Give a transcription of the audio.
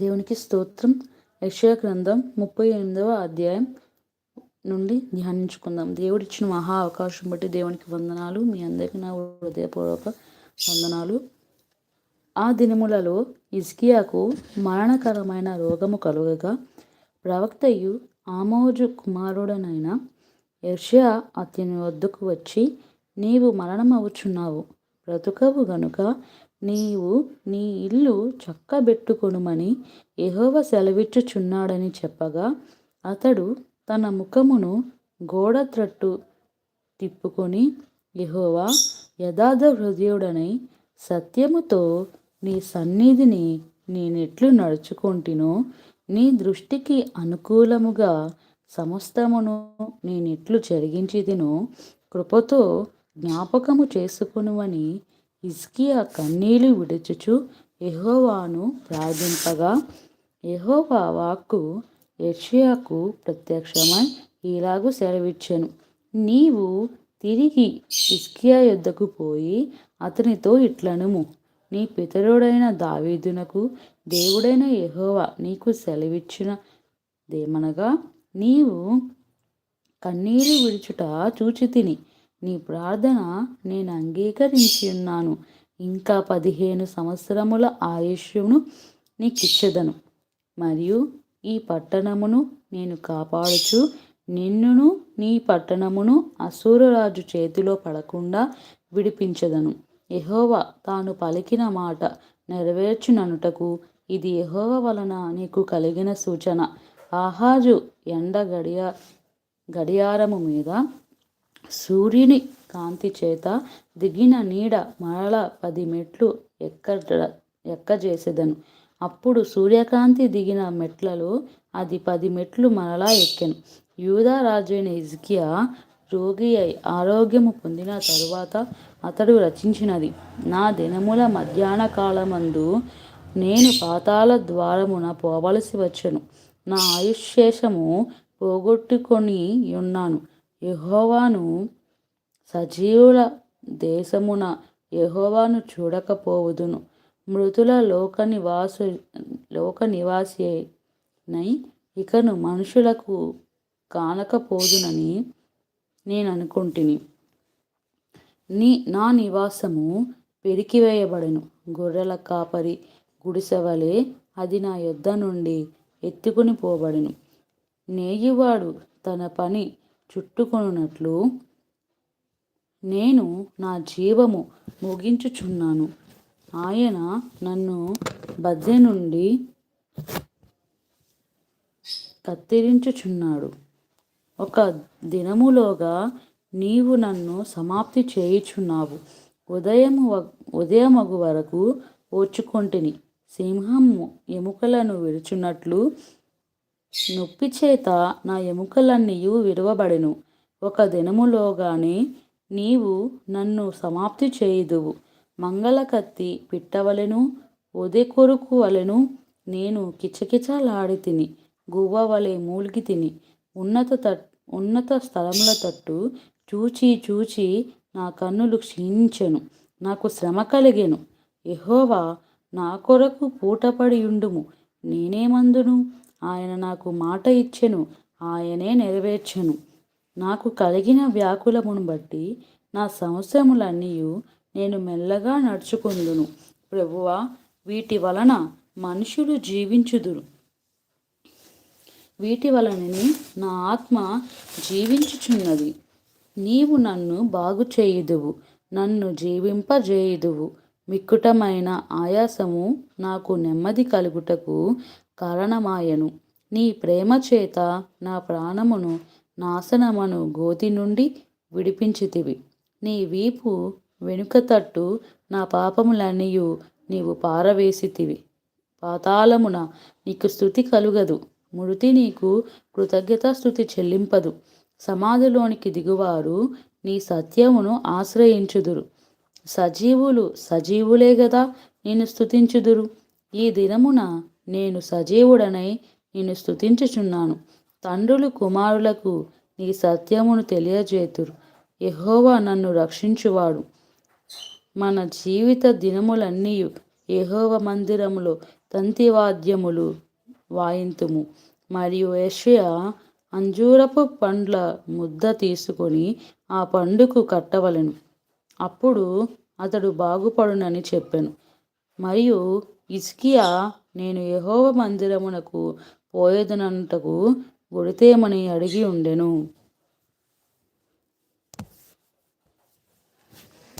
దేవునికి స్తోత్రం. యక్షయ గ్రంథం ముప్పై ఎనిమిదవ అధ్యాయం నుండి ధ్యానించుకుందాం. దేవుడిచ్చిన మహా అవకాశం బట్టి దేవునికి వందనాలు. మీ అందరికీ నా హృదయపూర్వక వందనాలు. ఆ దినములలో ఇజ్కియాకు మరణకరమైన రోగము కలుగగా ప్రవక్తయు ఆమోజు కుమారుడనైన యర్షియా అతని వద్దకు వచ్చి నీవు మరణమవుచున్నావు. బ్రతుకవు గనుక నీవు నీ ఇల్లు చక్కబెట్టుకొనుమని ఎహోవ సెలవిచ్చుచున్నాడని చెప్పగా అతడు తన ముఖమును గోడ త్రట్టు తిప్పుకొని యహోవా యథార్థ హృదయుడనై సత్యముతో నీ సన్నిధిని నేనెట్లు నడుచుకొంటినో నీ దృష్టికి అనుకూలముగా సమస్తమును నేనెట్లు జరిగించిదినో కృపతో జ్ఞాపకము చేసుకునువని హిజ్కియా కన్నీళ్ళు విడుచుచు. యెహోవాను ప్రార్థింపగా యెహోవా వాక్కు యెషయాకు ప్రత్యక్షమై ఇలాగు సెలవిచ్చెను. నీవు తిరిగి ఇస్కియా యొద్దకు పోయి అతనితో ఇట్లనుము. నీ పితరుడైన దావీదునకు దేవుడైన యహోవా నీకు సెలవిచ్చినదేమనగా నీవు కన్నీరు విడుచుట చూచి తిని నీ ప్రార్థన నేను అంగీకరించి ఉన్నాను. ఇంకా పదిహేను సంవత్సరముల ఆయుష్యును నీకిచ్చెదను. మరియు ఈ పట్టణమును నేను కాపాడుచు నిన్నును నీ పట్టణమును అసూరరాజు చేతిలో పడకుండా విడిపించదను. యెహోవా తాను పలికిన మాట నెరవేర్చుననుటకు ఇది యహోవ వలన నీకు కలిగిన సూచన. ఆహాజు ఎండ గడియ గడియారము మీద సూర్యుని కాంతి చేత దిగిన నీడ మరల పది మెట్లు ఎక్క ఎక్కజేసెదను. అప్పుడు సూర్యకాంతి దిగిన మెట్లలో అది పది మెట్లు మరలా ఎక్కెను. యూదా రాజైన ఇజ్కియా రోగి అయి ఆరోగ్యము పొందిన తరువాత అతడు రచించినది నా దినముల మధ్యాహ్న కాలమందు నేను పాతాళ ద్వారమున పోవలసి వచ్చాను. నా ఆయుష్శేషము పోగొట్టుకొని ఉన్నాను. యెహోవాను సజీవుల దేశమున యెహోవాను చూడకపోవుదును. మృతుల లోక నివాసు లోక నివాసినై ఇకను మనుషులకు కానకపోదునని నేను అనుకుంటుని నీ నా నివాసము పెరికివేయబడను. గొర్రెల కాపరి గుడిసెవలే అది నా యొద్ద నుండి ఎత్తుకుని పోబడెను. నేయువాడు తన పని చుట్టుకొనున్నట్లు నేను నా జీవము ముగించుచున్నాను. ఆయన నన్ను బద్దె నుండి కత్తిరించుచున్నాడు. ఒక దినములోగా నీవు నన్ను సమాప్తి చేయుచున్నావు. ఉదయము ఉదయమగు వరకు ఓచుకొంటిని. సింహము ఎముకలను విరుచున్నట్లు నొప్పి చేత నా ఎముకలన్నీయు విరవబడెను ఒక దినములోగానే నీవు నన్ను సమాప్తి చేయుదువు. మంగళ కత్తి పిట్టవలెను ఒదే కొరుకు వలెను నేను కిచకిచలాడి తిని గువ్వ వలె మూలిగి తిని ఉన్నత తట్ ఉన్నత స్థలముల తట్టు చూచి చూచి నా కన్నులు క్షీణించెను నాకు శ్రమ కలిగెను. ఎహోవా నా కొరకు పూటపడి ఉండుము నేనేమందును? ఆయన నాకు మాట ఇచ్చెను ఆయనే నెరవేర్చెను. నాకు కలిగిన వ్యాకులమును బట్టి నా సంవత్సరములన్నీ నేను మెల్లగా నడుచుకుందును. ప్రభువా వీటి వలన మనుషులు జీవించుదురు. వీటి వలనని నా ఆత్మ జీవించుచున్నది. నీవు నన్ను బాగు చేయుదువు నన్ను జీవింపజేయుదువు. మిక్కుటమైన ఆయాసము నాకు నెమ్మది కలుగుటకు కారణమాయను. నీ ప్రేమ చేత నా ప్రాణమును నాశనమను గోతి నుండి విడిపించితివి. నీ వీపు వెనుక తట్టు నా పాపములన్నీయు నీవు పారవేసితివి. పాతాళమున నీకు స్థుతి కలుగదు. మృతి నీకు కృతజ్ఞత స్థుతి చెల్లింపదు. సమాధిలోనికి దిగువారు నీ సత్యమును ఆశ్రయించుదురు. సజీవులు సజీవులే గదా నేను స్థుతించుదురు ఈ దినమున నేను సజీవుడనై నేను స్థుతించుచున్నాను తండ్రులు కుమారులకు నీ సత్యమును తెలియజేతురు. ఎహోవా నన్ను రక్షించువాడు. మన జీవిత దినములన్నీ యెహోవ మందిరములో తంతివాద్యములు వాయింతుము. మరియు యెషయా అంజూరపు పండ్ల ముద్ద తీసుకొని ఆ పండుకు కట్టవలెను. అప్పుడు అతడు బాగుపడునని చెప్పాను. మరియు ఇస్కియా నేను యహోవ మందిరమునకు పోయేదనంతకు గుడితేమని అడిగి ఉండెను.